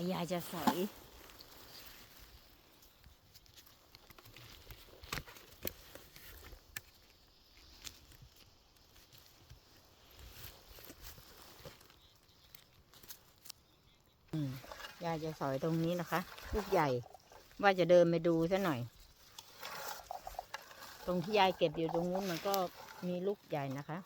แต่ยายจะสอยยายจะสอยตรงนี้นะคะ ลูกใหญ่ ว่าจะเดินไปดูซะหน่อย ตรงที่ยายเก็บอยู่ตรงนู้นมันก็มีลูกใหญ่นะคะ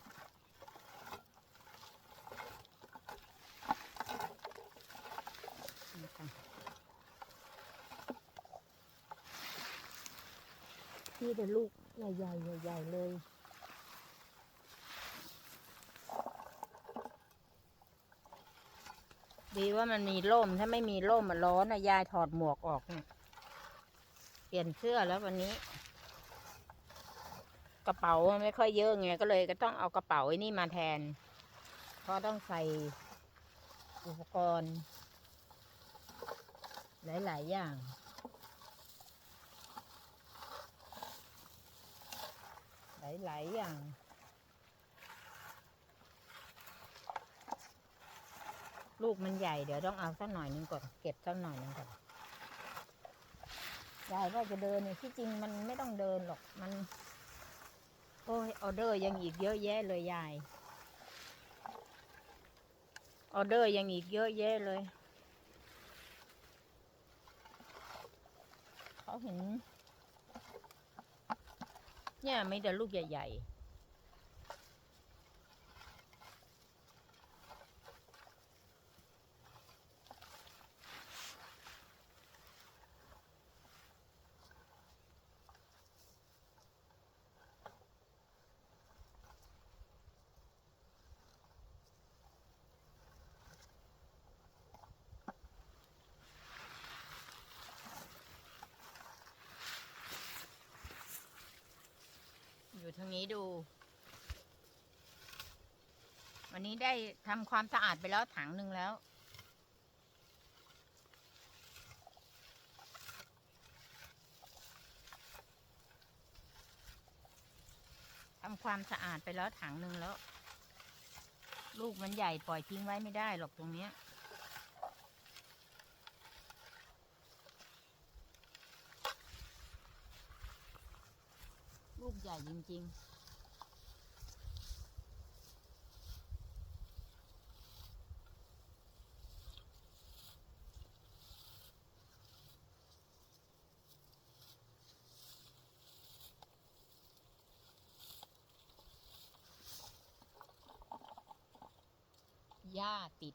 ที่แต่ลูกใหญ่ๆใหญ่ๆเลยดีว่ามันมีร่ม ถ้าไม่มีร่มมันร้อนนะยายถอดหมวกออกเนี่ย เปลี่ยนเสื้อแล้ววันนี้ กระเป๋าไม่ค่อยเยอะไงก็เลย ก็ต้องเอากระเป๋าไอ้นี่มาแทน เพราะต้องใส่อุปกรณ์ หลาย ๆ อย่าง หลาย ๆ อย่าง ลูกมันใหญ่เดี๋ยวต้องเอาสักหน่อยหนึงก่อน เก็บสักหน่อยหนึงก่อนยายว่าจะเดินเนี่ยที่จริงมันไม่ต้องเดินหรอกมัน โอ้ยออเดอร์ยังอีกเยอะแยะเลยยายออเดอร์ยังอีกเยอะแยะเลย เขาเห็น เนี่ยไม่แต่ลูกใหญ่ ๆ ทางนี้ดู วันนี้ได้ทำความสะอาดไปแล้วถังหนึ่งแล้ว ทำความสะอาดไปแล้วถังหนึ่งแล้ว ลูกมันใหญ่ปล่อยทิ้งไว้ไม่ได้หรอกตรงเนี้ย ลูกใหญ่จริงๆหญ้าติด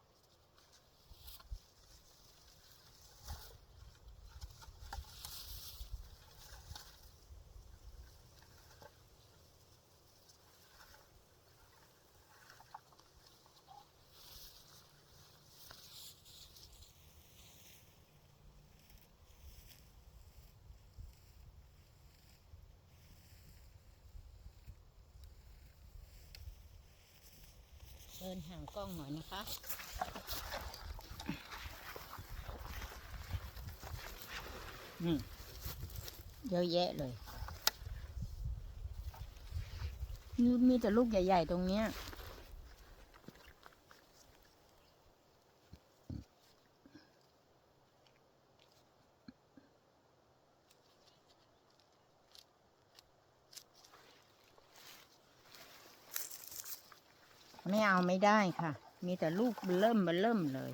เดินห่างกล้องหน่อยนะคะ อืมเยอะแยะเลย มีแต่ลูกใหญ่ ๆ ตรงเนี้ย ไม่เอาไม่ได้ค่ะ มีแต่ลูกเริ่มมาเริ่มเลย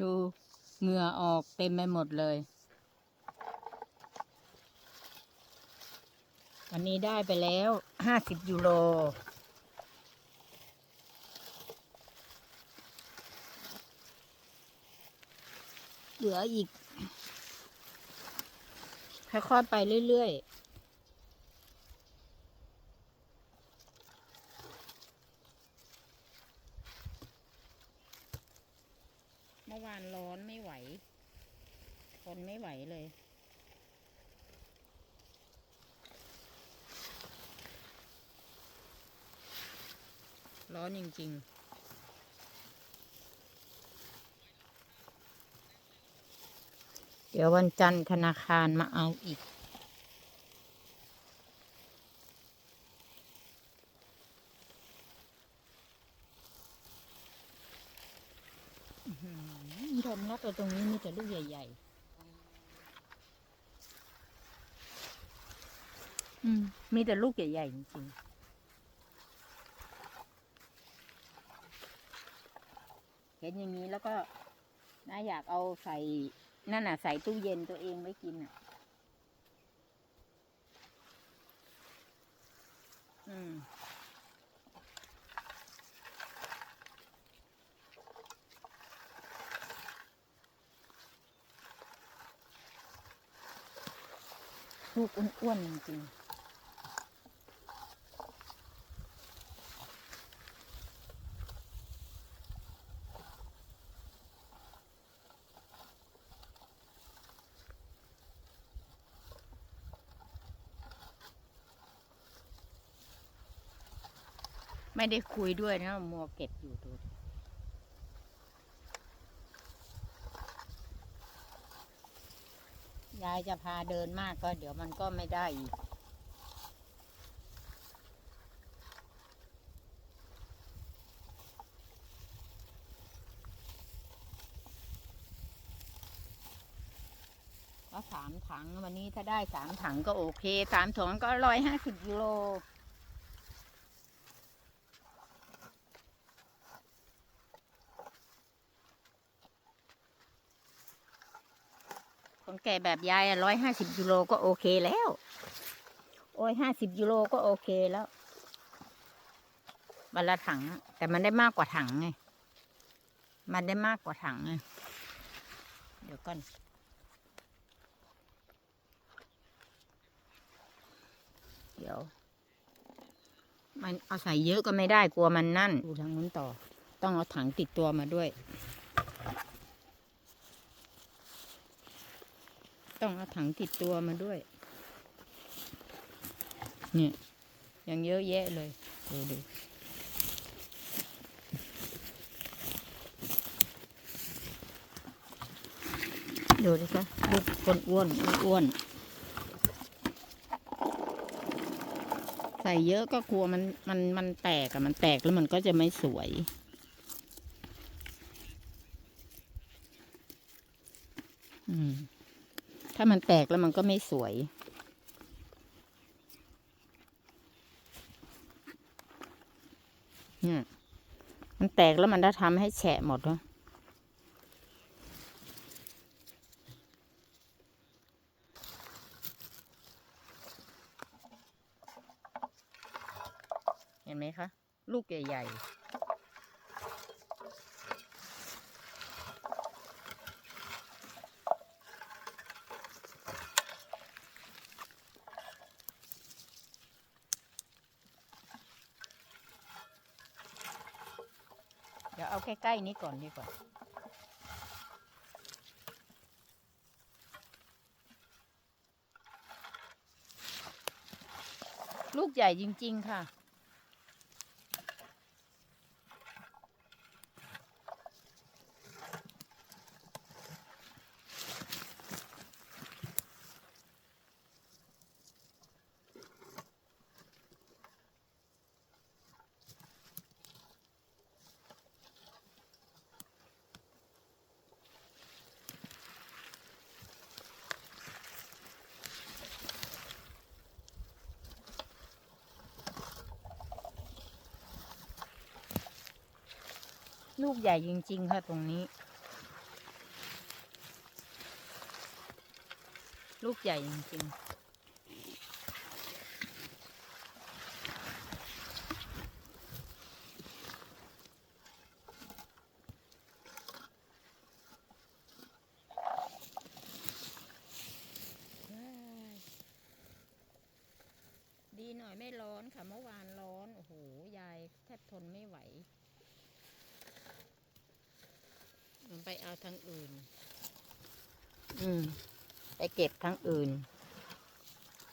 ดูเหงื่อออกเต็มไปหมดเลยวันนี้ได้ไปแล้วห้าสิบยูโร เหลืออีกค่อยๆไปเรื่อย ๆ เมื่อวานร้อนไม่ไหว ทนไม่ไหวเลย ร้อนจริงๆเดี๋ยววันจันทร์ธนาคารมาเอาอีกอื้อหือยอมรับว่าตรงนี้มีแต่ลูกใหญ่ ๆ อืม มีแต่ลูกใหญ่ ๆ จริงๆ เห็นอย่างนี้แล้วก็น่าอยากเอาใส่นั่นน่ะ ใส่ตู้เย็นตัวเองไว้กินอะ อืมลูกอ้วนๆจริงๆ ไม่ได้คุยด้วยนะมัวเก็บอยู่ดูยายจะพาเดินมากก็เดี๋ยวมันก็ไม่ได้อีก ก็สามถังวันนี้ถ้าได้สามถังก็โอเค สามถังก็ร้อยห้าสิบกิโล คนแก่แบบยายร้อยห้าสิบกิโลก็โอเคแล้ว โอ้ยห้าสิบกิโลก็โอเคแล้ววันละถัง แต่มันได้มากกว่าถังไง มันได้มากกว่าถังไง เดี๋ยวก่อน เดี๋ยว มันเอาใส่เยอะก็ไม่ได้กลัวมันนั่น ดูทางนู้นต่อ ต้องเอาถังติดตัวมาด้วย ต้องเอาถังติดตัวมาด้วย เนี่ยยังเยอะแยะเลยดูดูดูดิคะลูกคนอ้วนอ้วน ใส่เยอะก็กลัวมันมันมันแตกอะมันแตกแล้วมันก็จะไม่สวยอืม ถ้ามันแตกแล้วมันก็ไม่สวย เนี่ย มันแตกแล้วมันจะทำให้แฉะหมดเนาะเห็นไหมคะ ลูกใหญ่ ๆ เอาใกล้ๆนี้ก่อนดีกว่า ลูกใหญ่จริง ๆ ค่ะ ลูกใหญ่จริง ๆ ค่ะตรงนี้ ลูกใหญ่จริง ๆดีหน่อยไม่ร้อนค่ะ เมื่อวานร้อน โอ้โห ยายแทบทนไม่ไหว มันไปเอาทางอื่น อืม ไปเก็บทางอื่น